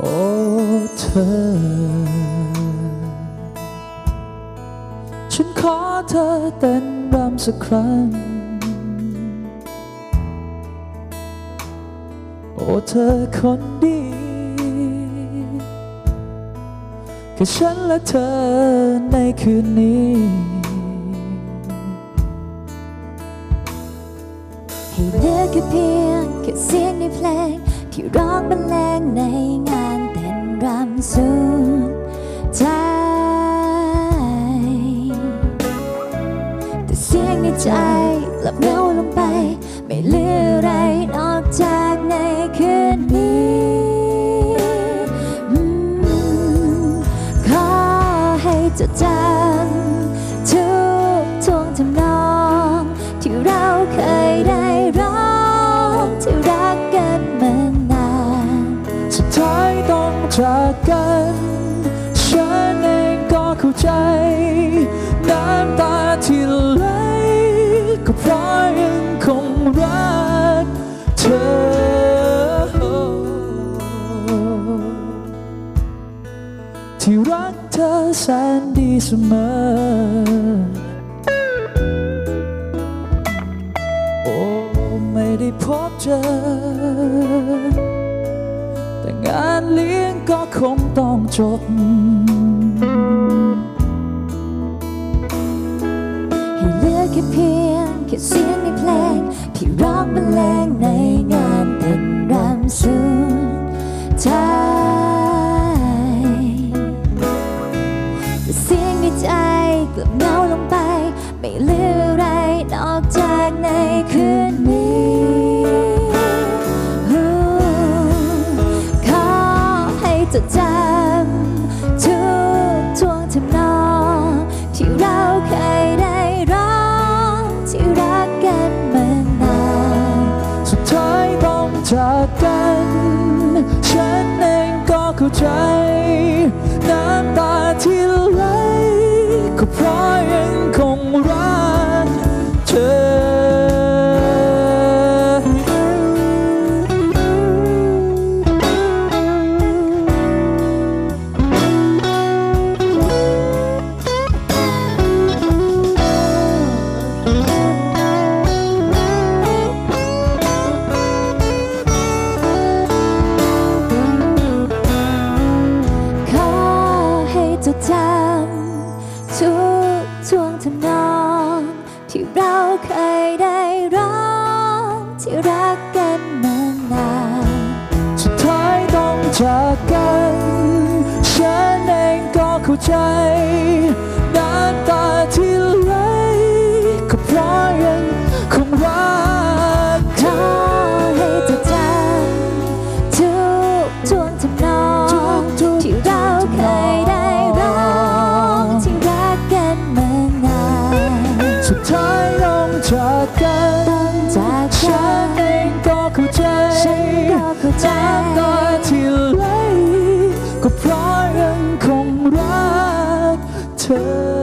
โอ้เธอ ฉันขอเธอเต้นรำสักครั้ง โอ้เธอคนดี แค่ฉันและเธอในคืนนี้ ให้เหลือแค่เพียงแค่เสียงในเพลงที่ร้องบรรเลงในงาน รำสุดใจ แต่เสียงในใจกลับเหงาลงไป ไม่เหลืออะไรนอกจากในคืนนี้ขอให้จดจำ จากกัน ฉันเองก็เข้าใจ น้ำตาที่ไหลก็เพราะยังคงรักเธอที่รักเธอแสนดีเสมอ โอ้ ไม่ได้พบเจอ งานเลี้ยงก็คงต้องจบ ให้เหลือแค่เพียงแค่เสียงในเพลงที่ร้องบรรเลงในงานเต้นรำสุดใจแต่เสียงในใจกลับเงาลงไป ไม่เหลืออะไรนอกจากในคืน ใจน้ำตาที่ไหลก็เพราะยัง เราเคยได้รักที่รักกันมานานสุดท้ายต้องจากกัน ฉันเองก็เข้าใจน้ำตาที่ไหล ก็เพราะยังคงรักเธอ